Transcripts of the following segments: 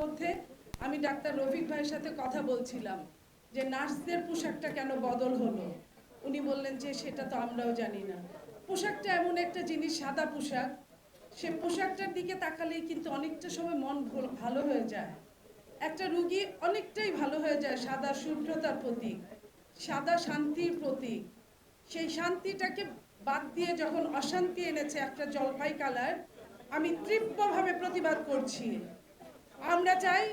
মধ্যে আমি ডাক্তার রফিক ভাইয়ের সাথে কথা বলছিলাম যে নার্সদের পোশাকটা কেন বদল হলো? উনি বললেন যে সেটা তো আমরাও জানি না। পোশাকটা এমন একটা জিনিস, সাদা পোশাক। সে পোশাকটার দিকে তাকালেই কিন্তু অনেকটা সময় মন ভালো হয়ে যায়। একটা রুগী অনেকটাই ভালো হয়ে যায় সাদা শুভ্রতার প্রতীক, সাদা শান্তির প্রতীক। সেই শান্তিটাকে বাদ দিয়ে যখন অশান্তি এনেছে একটা জলপাই কালার, আমি তীব্রভাবে প্রতিবাদ করছি। আমরা চাই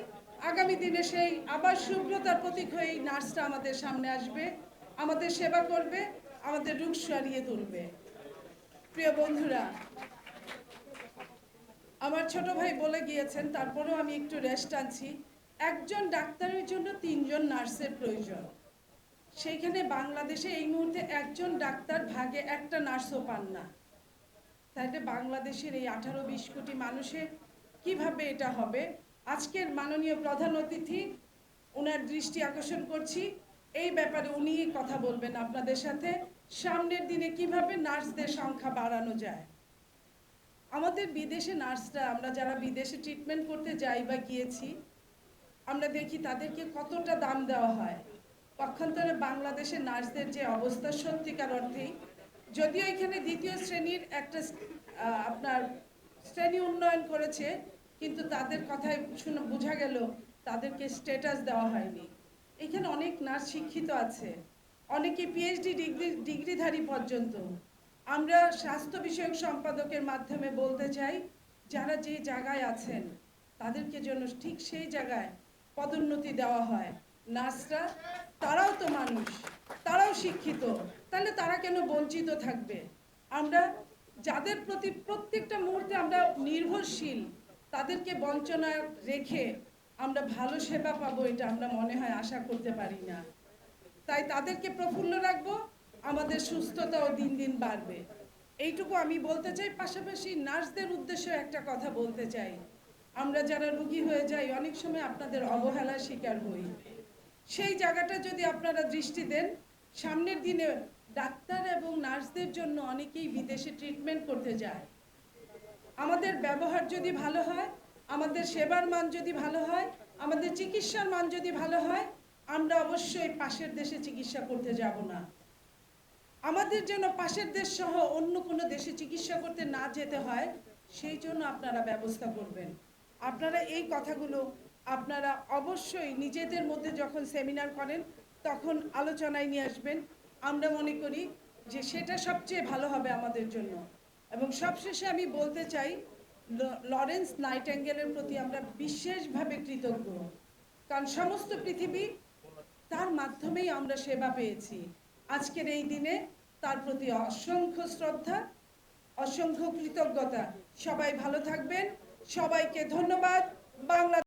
আগামী দিনে সেই আবার শুভ্রতার প্রতীক হয়ে এই নার্সটা আমাদের সামনে আসবে, আমাদের সেবা করবে, আমাদের রোগ সারিয়ে তুলবে। প্রিয় বন্ধুরা, আমার ছোট ভাই বলে গিয়েছেন, তারপরেও আমি একটু রেস্ট আনছি, একজন ডাক্তারের জন্য তিনজন নার্সের প্রয়োজন। সেইখানে বাংলাদেশে এই মুহূর্তে একজন ডাক্তার ভাগে একটা নার্সও পান না। তাহলে বাংলাদেশের এই আঠারো বিশ কোটি মানুষের কীভাবে এটা হবে? আজকের মাননীয় প্রধান অতিথি ওনার দৃষ্টি আকর্ষণ করছি। এই ব্যাপারে উনি কথা বলবেন আপনাদের সাথে। সামনের দিনে কীভাবে নার্সদের সংখ্যা বাড়ানো যায়? আমাদের বিদেশে নার্সরা, আমরা যারা বিদেশে ট্রিটমেন্ট করতে যাই বা গিয়েছি, আমরা দেখি তাদেরকে কতটা দাম দেওয়া হয়। পক্ষান্তরে বাংলাদেশের নার্সদের যে অবস্থা সত্যিকার অর্থেই, যদিও এখানে দ্বিতীয় শ্রেণির একটা আপনার শ্রেণি উন্নয়ন করেছে কিন্তু তাদের কথায় শুনে বোঝা গেল তাদেরকে স্ট্যাটাস দেওয়া হয়নি। এখানে অনেক নার্স শিক্ষিত আছে। অনেকে পিএইচডি ডিগ্রি, ডিগ্রিধারী পর্যন্ত। আমরা স্বাস্থ্য বিষয়ক সম্পাদকের মাধ্যমে বলতে চাই, যারা যে জায়গায় আছেন, তাদেরকে যেন ঠিক সেই জায়গায় পদোন্নতি দেওয়া হয়। নার্সরা তারাও তো মানুষ, তারাও শিক্ষিত। তাহলে তারা কেন বঞ্চিত থাকবে? আমরা যাদের প্রতি প্রত্যেকটা মুহূর্তে আমরা নির্ভরশীল তাদেরকে বঞ্চনা রেখে আমরা ভালো সেবা পাবো এটা আমরা মনে হয় আশা করতে পারি না। তাই তাদেরকে প্রফুল্ল রাখব, আমাদের সুস্থতাও দিন দিন বাড়বে। এইটুকু আমি বলতে চাই, পাশাপাশি নার্সদের উদ্দেশ্যে একটা কথা বলতে চাই। আমরা যারা রুগী হয়ে যাই, অনেক সময় আপনাদের অবহেলার শিকার হই। সেই জায়গাটা যদি আপনারা দৃষ্টি দেন, সামনের দিনে ডাক্তার এবং নার্সদের জন্য অনেকেই বিদেশে ট্রিটমেন্ট করতে যায়। আমাদের ব্যবহার যদি ভালো হয়, আমাদের সেবার মান যদি ভালো হয়, আমাদের চিকিৎসার মান যদি ভালো হয়, আমরা অবশ্যই পাশের দেশে চিকিৎসা করতে যাব না। আমাদের যেন পাশের দেশ সহ অন্য কোনো দেশে চিকিৎসা করতে না যেতে হয়, সেই জন্য আপনারা ব্যবস্থা করবেন। আপনারা এই কথাগুলো আপনারা অবশ্যই নিজেদের মধ্যে যখন সেমিনার করেন, তখন আলোচনায় নিয়ে আসবেন। আমরা মনে করি যে সেটা সবচেয়ে ভালো হবে আমাদের জন্য। এবং সবশেষে আমি বলতে চাই লরেন্স নাইটেঙ্গেলের প্রতি আমরা বিশেষভাবে কৃতজ্ঞ। কারণ সমস্ত পৃথিবী তার মাধ্যমেই আমরা সেবা পেয়েছি। আজকের এই দিনে তার প্রতি অসংখ্য শ্রদ্ধা, অসংখ্য কৃতজ্ঞতা। সবাই ভালো থাকবেন। সবাইকে ধন্যবাদ। বাংলা